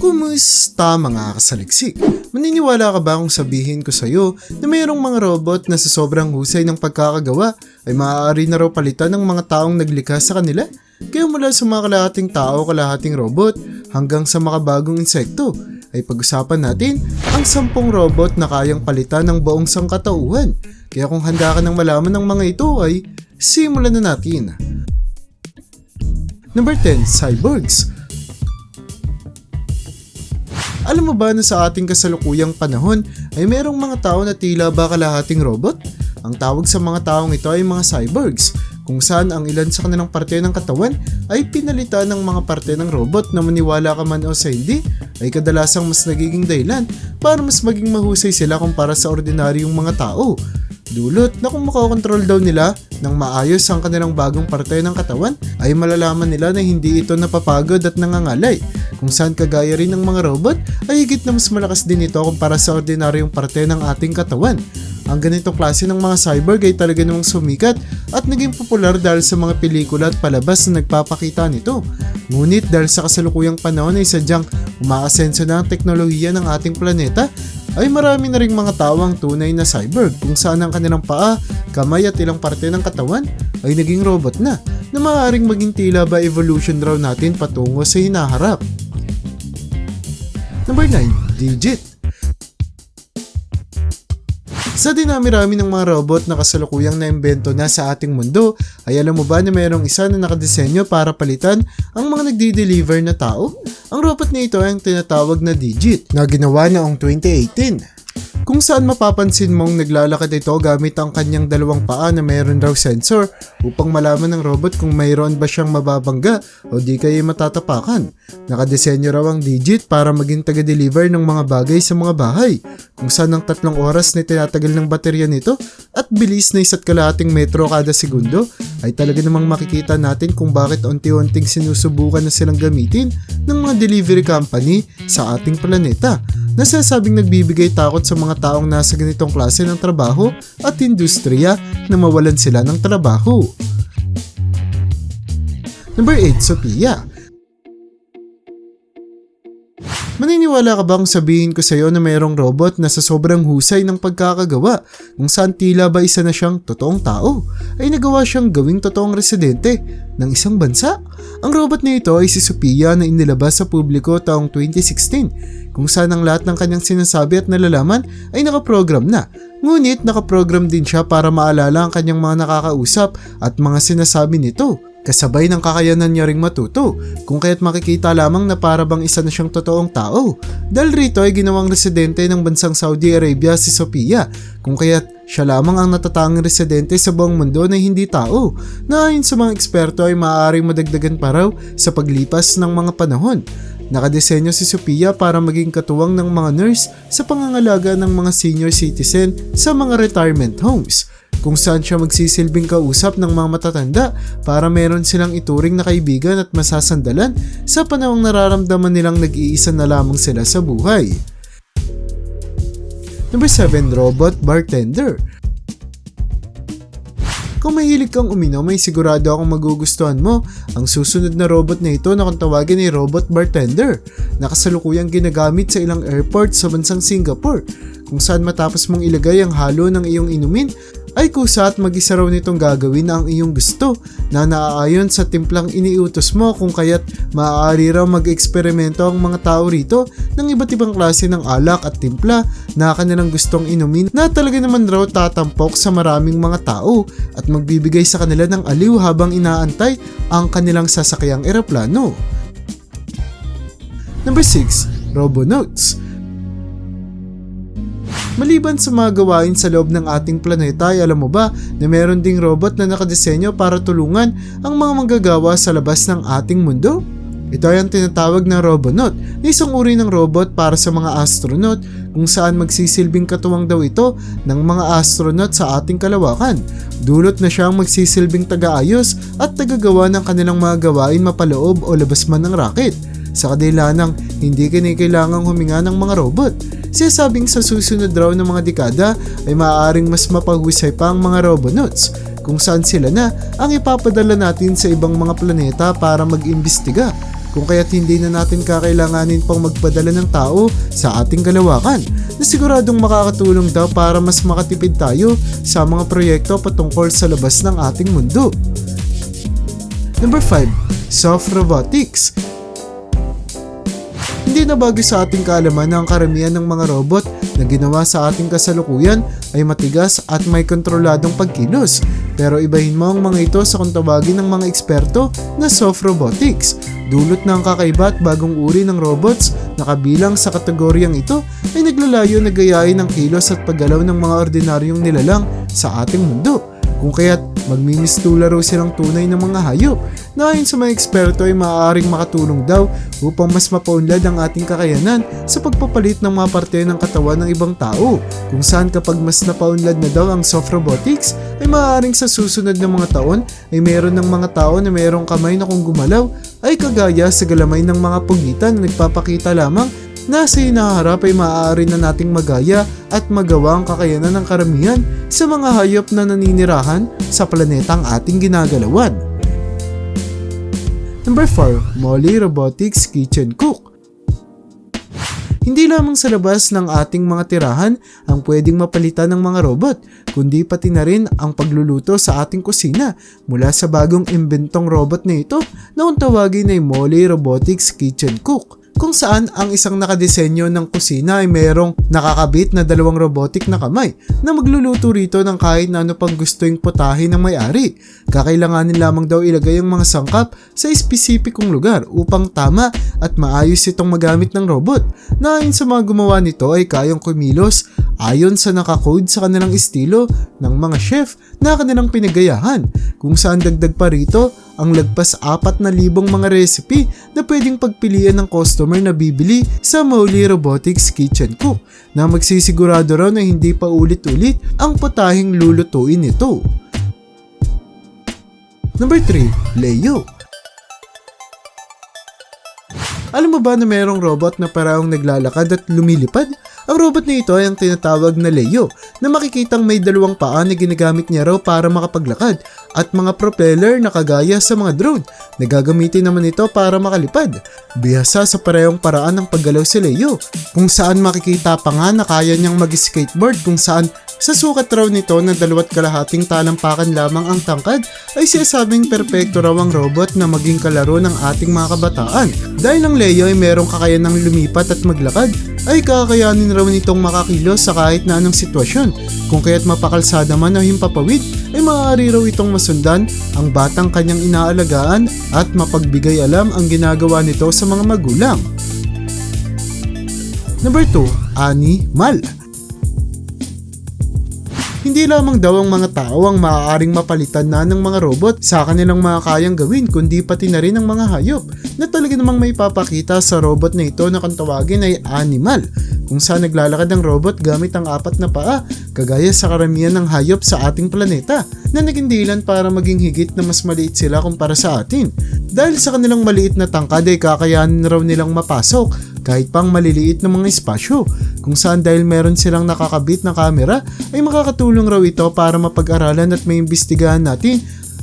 Kumusta mga kasaliksik? Maniniwala ka ba kung sabihin ko sa'yo na mayroong mga robot na sa sobrang husay ng pagkakagawa ay maaari na raw palitan ng mga taong naglikha sa kanila? Kaya mula sa mga kalahating tao, kalahating robot, hanggang sa makabagong insekto, ay pag-usapan natin ang sampung robot na kayang palitan ng buong sangkatauhan. Kaya kung handa ka ng malaman ng mga ito ay simulan na natin. Number 10, Cyborgs. Alam mo ba na sa ating kasalukuyang panahon ay merong mga tao na tila ba kalahating robot? Ang tawag sa mga taong ito ay mga cyborgs, kung saan ang ilan sa kanilang parte ng katawan ay pinalitan ng mga parte ng robot na maniwala ka man o sa hindi, ay kadalasang mas nagiging dahilan para mas maging mahusay sila kumpara sa ordinaryong mga tao. Dulot na kung makokontrol daw nila ng maayos ang kanilang bagong parte ng katawan ay malalaman nila na hindi ito napapagod at nangangalay kung saan kagaya rin ng mga robot ay higit na mas malakas din ito kumpara sa ordinaryong parte ng ating katawan. Ang ganitong klase ng mga cyborg ay talaga namang sumikat at naging popular dahil sa mga pelikula at palabas na nagpapakita nito. Ngunit dahil sa kasalukuyang panahon ay sadyang umaasenso na ang teknolohiya ng ating planeta ay marami na ring mga tawang tunay na cyborg kung saan ang kanilang paa, kamay at ilang parte ng katawan ay naging robot na na maaaring maging tila ba evolution raw natin patungo sa hinaharap. Number 9. Digit sa dinami-rami ng mga robot na kasalukuyang naimbento na sa ating mundo, ay alam mo ba na mayroong isa na nakadesenyo para palitan ang mga nagdi-deliver na tao? Ang robot na ito ay ang tinatawag na Digit na ginawa noong 2018 kung saan mapapansin mong naglalakad ito gamit ang kanyang dalawang paa na mayroon raw sensor upang malaman ng robot kung mayroon ba siyang mababangga o di kaya matatapakan. Nakadesenyo raw ang digit para maging taga-deliver ng mga bagay sa mga bahay kung saan ang tatlong oras na tinatagal ng baterya nito at bilis na isa't kalahating metro kada segundo ay talaga namang makikita natin kung bakit unti-unting sinusubukan na silang gamitin ng mga delivery company sa ating planeta nasasabing nagbibigay takot sa mga taong nasa ganitong klase ng trabaho at industriya na mawalan sila ng trabaho. Number 8, Sophia. Maniniwala ka bang sabihin ko sa iyo na mayroong robot na sa sobrang husay ng pagkakagawa kung saan tila ba isa na siyang totoong tao ay nagawa siyang gawing totoong residente ng isang bansa? Ang robot na ito ay si Sophia na inilabas sa publiko taong 2016 kung saan ang lahat ng kanyang sinasabi at nalalaman ay nakaprogram na. Ngunit nakaprogram din siya para maalala ang kanyang mga nakakausap at mga sinasabi nito Kasabay ng kakayanan niya ring matuto, kung kaya't makikita lamang na para bang isa na siyang totoong tao. Dahil rito ay ginawang residente ng bansang Saudi Arabia si Sophia, kung kaya't siya lamang ang natatanging residente sa buong mundo na hindi tao, na ayon sa mga eksperto ay maaaring madagdagan pa raw sa paglipas ng mga panahon. Nakadesenyo si Sophia para maging katuwang ng mga nurse sa pangangalaga ng mga senior citizen sa mga retirement homes kung saan siya magsisilbing kausap ng mga matatanda para meron silang ituring na kaibigan at masasandalan sa panahong nararamdaman nilang nag-iisa na lamang sila sa buhay. Number 7, Robot Bartender kung mahilig kang uminom ay sigurado akong magugustuhan mo ang susunod na robot na ito na kung tawagin ay Robot Bartender. Na kasalukuyang ginagamit sa ilang airport sa bansang Singapore kung saan matapos mong ilagay ang halo ng iyong inumin ay kusa at mag-isa raw nitong gagawin ang iyong gusto na naaayon sa timplang iniutos mo kung kaya't maaari raw mag-eksperimento ang mga tao rito ng iba't ibang klase ng alak at timpla na kanilang gustong inumin na talaga naman raw tatampok sa maraming mga tao at magbibigay sa kanila ng aliw habang inaantay ang kanilang sasakyang eroplano. Number 6. Robonotes Maliban sa mga gawain sa loob ng ating planeta ay alam mo ba na meron ding robot na nakadesenyo para tulungan ang mga manggagawa sa labas ng ating mundo? Ito ay ang tinatawag na Robonaut na isang uri ng robot para sa mga astronaut kung saan magsisilbing katuwang daw ito ng mga astronaut sa ating kalawakan. Dulot na siyang magsisilbing tagaayos at tagagawa ng kanilang mga gawain mapaloob o labas man ng rocket sa kadila ng hindi kinikailangang huminga ng mga robot. Sinasabing sa susunod raw ng mga dekada ay maaaring mas mapahusay pa ang mga robonauts kung saan sila na ang ipapadala natin sa ibang mga planeta para mag-imbestiga. kung kaya't hindi na natin kakailanganin pang magpadala ng tao sa ating kalawakan na siguradong makakatulong daw para mas makatipid tayo sa mga proyekto patungkol sa labas ng ating mundo. Number 5. Soft Robotics hindi na bago sa ating kaalaman na ang karamihan ng mga robot na ginawa sa ating kasalukuyan ay matigas at may kontroladong pagkilos. Pero ibahin mo ang mga ito sa kung tawagin ng mga eksperto na soft robotics. Dulot ng kakaiba at bagong uri ng robots na kabilang sa kategoryang ito ay naglalayo na gayahin ang kilos at paggalaw ng mga ordinaryong nilalang sa ating mundo. Kung kaya't magmimistula raw silang tunay ng mga hayop na ayon sa mga eksperto ay maaaring makatulong daw upang mas mapaunlad ang ating kakayanan sa pagpapalit ng mga parte ng katawan ng ibang tao. Kung saan kapag mas napaunlad na daw ang soft robotics ay maaaring sa susunod na mga taon ay meron ng mga tao na mayroong kamay na kung gumalaw ay kagaya sa galamay ng mga pugitan na nagpapakita lamang na sa hinaharap ay maaari na nating magaya at magawa ang kakayanan ng karamihan sa mga hayop na naninirahan sa planetang ating ginagalawan. Number 4. Molly Robotics Kitchen Cook hindi lamang sa labas ng ating mga tirahan ang pwedeng mapalitan ng mga robot, kundi pati na rin ang pagluluto sa ating kusina mula sa bagong imbentong robot na ito na tawagin ay Molly Robotics Kitchen Cook kung saan ang isang nakadesenyo ng kusina ay mayroong nakakabit na dalawang robotic na kamay na magluluto rito ng kahit na ano pang gustoing putahe ng may-ari. Kakailanganin lamang daw ilagay ang mga sangkap sa espesipikong lugar upang tama at maayos itong magamit ng robot na ayon sa mga gumawa nito ay kayang kumilos ayon sa nakakode sa kanilang estilo ng mga chef na kanilang pinagayahan kung saan dagdag pa rito ang lagpas 4,000 mga recipe na pwedeng pagpilian ng customer na bibili sa Molly Robotics Kitchen Cook na magsisigurado raw na hindi pa ulit-ulit ang putahing lulutuin nito. Number 3. Leo alam mo ba na mayroong robot na parang naglalakad at lumilipad? Ang robot na ito ay ang tinatawag na Leo na makikitang may dalawang paa na ginagamit niya raw para makapaglakad at mga propeller na kagaya sa mga drone na gagamitin naman ito para makalipad. Bihasa sa parehong paraan ng paggalaw si Leo kung saan makikita pa nga na kaya niyang mag-skateboard kung saan sa sukat raw nito na dalawat kalahating talampakan lamang ang tangkad ay sinasabing perpekto raw ang robot na maging kalaro ng ating mga kabataan. Dahil ang Leo ay merong kakayanang lumipat at maglakad, ay kakayanin raw nitong makakilos sa kahit na anong sitwasyon. Kung kaya't mapakalsada man o himpapawid, ay maaari raw itong masundan ang batang kanyang inaalagaan at mapagbigay alam ang ginagawa nito sa mga magulang. Number 2, Ani Mal. Hindi lamang daw ang mga tao ang maaaring mapalitan na ng mga robot sa kanilang mga kayang gawin kundi pati na rin ang mga hayop na talaga namang may papakita sa robot na ito na kung tawagin ay animal kung saan naglalakad ang robot gamit ang apat na paa kagaya sa karamihan ng hayop sa ating planeta na naging dilan para maging higit na mas maliit sila kumpara sa atin. Dahil sa kanilang maliit na tangkad ay kakayanin raw nilang mapasok kahit pang maliliit na mga espasyo kung saan dahil meron silang nakakabit na kamera ay makakatulong raw ito para mapag-aralan at maimbestigahan natin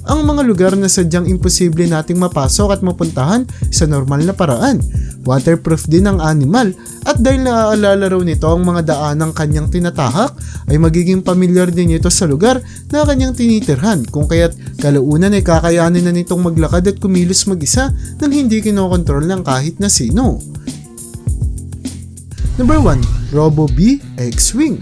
ang mga lugar na sadyang imposible nating mapasok at mapuntahan sa normal na paraan. Waterproof din ang animal at dahil naaalala raw nito ang mga daan ng kanyang tinatahak ay magiging pamilyar din ito sa lugar na kanyang tinitirhan kung kaya't kalaunan ay kakayanin na nitong maglakad at kumilos mag-isa nang hindi kinokontrol ng kahit na sino. Number 1, Robo B X-Wing.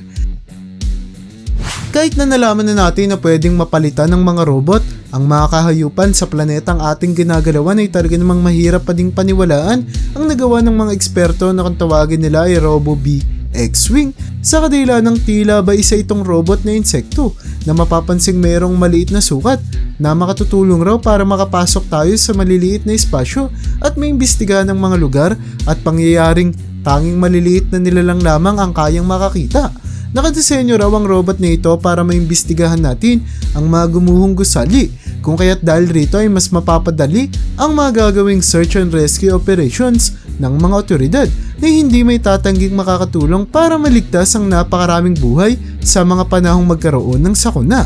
Kahit na nalaman na natin na pwedeng mapalitan ng mga robot, ang mga kahayupan sa planetang ating ginagalawan ay talaga namang mahirap pa ding paniwalaan ang nagawa ng mga eksperto na kung tawagin nila ay Robo B X-Wing sa kadila ng tila ba isa itong robot na insekto na mapapansing mayroong maliit na sukat na makatutulong raw para makapasok tayo sa maliliit na espasyo at maimbestigahan ng mga lugar at pangyayaring tanging maliliit na nilalang lamang ang kayang makakita. Nakadesenyo raw ang robot na ito para maimbestigahan natin ang mga gumuhong gusali kung kaya't dahil rito ay mas mapapadali ang mga gagawing search and rescue operations ng mga otoridad na hindi may tatangging makakatulong para maligtas ang napakaraming buhay sa mga panahong magkaroon ng sakuna.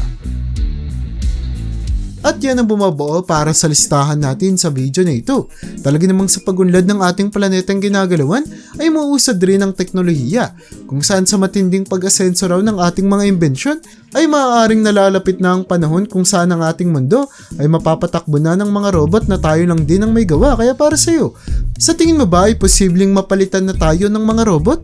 At yan ang bumabuo para sa listahan natin sa video na ito. Talaga namang sa pagunlad ng ating planetang ginagalawan ay mauusad rin ang teknolohiya kung saan sa matinding pag-asenso raw ng ating mga imbensyon ay maaaring nalalapit na ang panahon kung saan ang ating mundo ay mapapatakbo na ng mga robot na tayo lang din ang may gawa kaya para sa'yo. Sa tingin mo ba ay posibleng mapalitan na tayo ng mga robot?